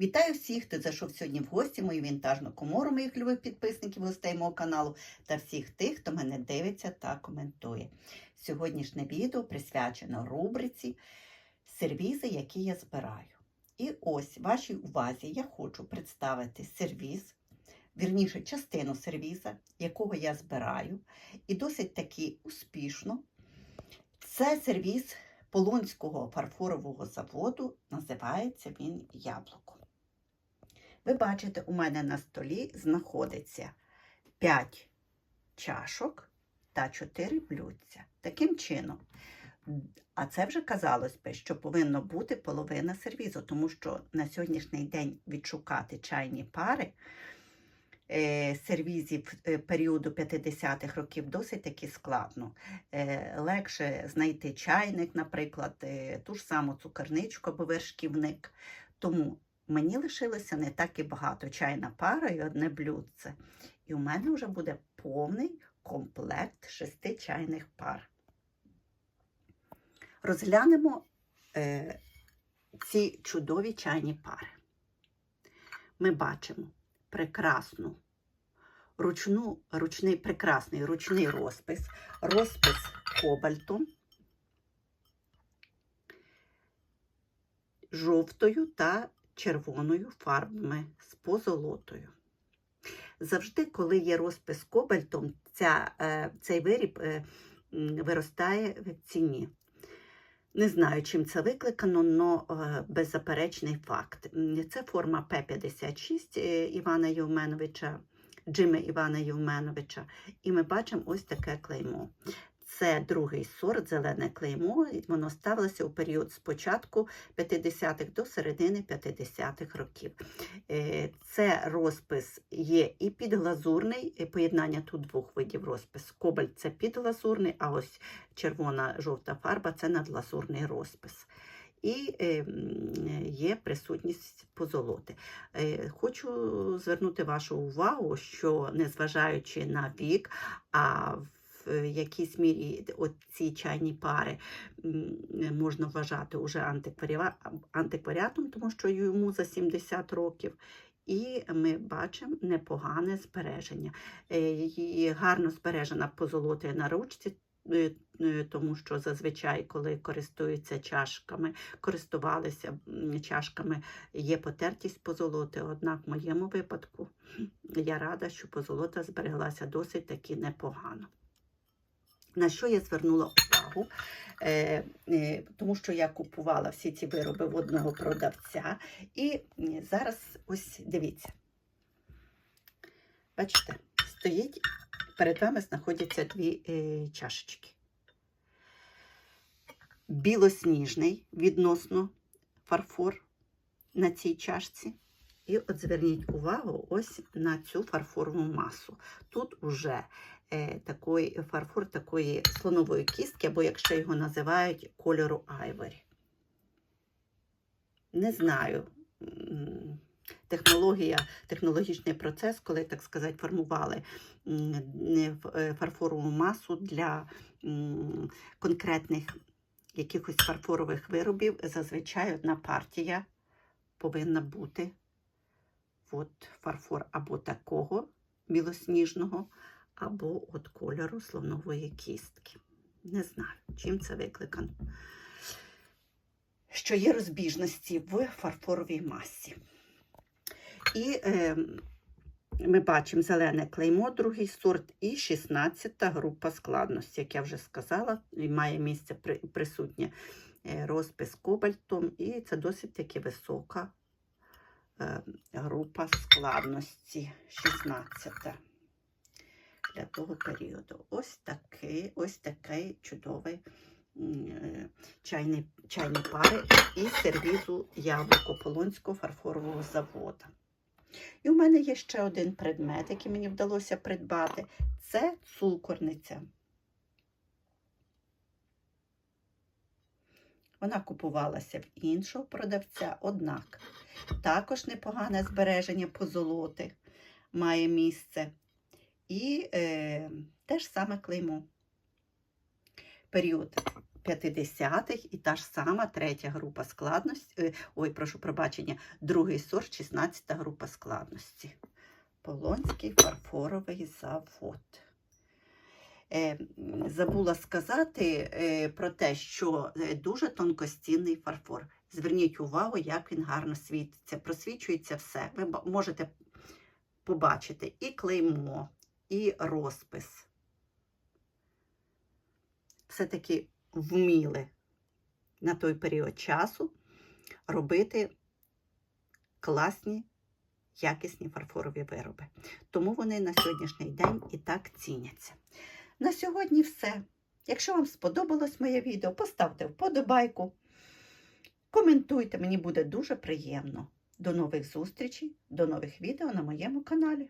Вітаю всіх, хто зайшов сьогодні в гості, мою вінтажну комору, моїх любих підписників, гостей мого каналу та всіх тих, хто мене дивиться та коментує. Сьогоднішнє відео присвячено рубриці сервізи, які я збираю. І ось вашій увазі я хочу представити сервіз, вірніше, частину сервіза, якого я збираю, і досить таки успішно. Це сервіз Полонського фарфорового заводу, називається він Яблуко. Ви бачите, у мене на столі знаходиться 5 чашок та 4 блюдця. Таким чином, а це вже казалось би, що повинно бути половина сервізу, тому що на сьогоднішній день відшукати чайні пари е, сервізів е, періоду 50-х років досить таки складно. Е, Легше знайти чайник, наприклад, ту ж саму цукерничку або вершківник. Тому мені лишилося не так і багато чайна пара і одне блюдце. І у мене вже буде повний комплект шести чайних пар. Розглянемо е, ці чудові чайні пари. Ми бачимо прекрасну ручну, ручний, прекрасний ручний розпис, розпис кобальтом, жовтою та червоною фарбами з позолотою. Завжди, коли є розпис кобальтом, ця, е, цей виріб е, виростає в ціні. Не знаю, чим це викликано, але беззаперечний факт. Це форма П-56 е, Івана Євменовича, Джима Івана Євменовича. І ми бачимо ось таке клеймо. Це другий сорт, зелене клеймо, і воно ставилося у період з початку 50-х до середини 50-х років. Е, Це розпис є і підглазурний, е, поєднання тут двох видів розпис. Кобальт це підглазурний, а ось червона жовта фарба це надлазурний розпис. І е, є присутність позолоти. Хочу звернути вашу увагу, що незважаючи на вік, а в якійсь мірі ці чайні пари можна вважати уже антикваріатом, тому що йому за 70 років. І ми бачимо непогане збереження. Е, І гарно збережена позолота на ручці, е, е, тому що зазвичай, коли користуються чашками, користувалися чашками, є потертість позолоти. Однак в моєму випадку я рада, що позолота збереглася досить таки непогано. На що я звернула увагу? Е, е, тому що я купувала всі ці вироби в одного продавця. І зараз ось дивіться. Бачите, стоїть, перед вами знаходяться дві е, чашечки. Білосніжний відносно фарфор на цій чашці. І от зверніть увагу ось на цю фарфорову масу. Тут уже е, такий фарфор такої слонової кістки, або якщо його називають кольору айворі. Не знаю. Технологія, технологічний процес, коли, так сказати, формували е, фарфорову масу для конкретних якихось фарфорових виробів, зазвичай одна партія повинна бути от фарфор або такого білосніжного, або от кольору слонової кістки. Не знаю, чим це викликано. Що є розбіжності в фарфоровій масі. І е, ми бачимо зелене клеймо, другий сорт, і 16 група складності, як я вже сказала, і має місце присутнє е, розпис кобальтом, і це досить таки висока е, група складності 16 для того періоду. Ось такий, ось такий чудовий е, чайний, чайні пари із сервізу яблуко Полонського фарфорового заводу. І у мене є ще один предмет, який мені вдалося придбати. Це цукорниця. Вона купувалася в іншого продавця, однак також непогане збереження позолоти має місце. І е, те ж саме клеймо. Період 50-х і та ж сама третя група складності. е, Ой, прошу пробачення, другий сорт, 16 група складності. Полонський фарфоровий завод. Е, забула сказати е, про те, що е, дуже тонкостінний фарфор. Зверніть увагу, як він гарно світиться. Просвічується все. Ви можете побачити і клеймо, і розпис. Все-таки вміли на той період часу робити класні, якісні фарфорові вироби. Тому вони на сьогоднішній день і так ціняться. На сьогодні все. Якщо вам сподобалось моє відео, поставте вподобайку, коментуйте, мені буде дуже приємно. До нових зустрічей, до нових відео на моєму каналі.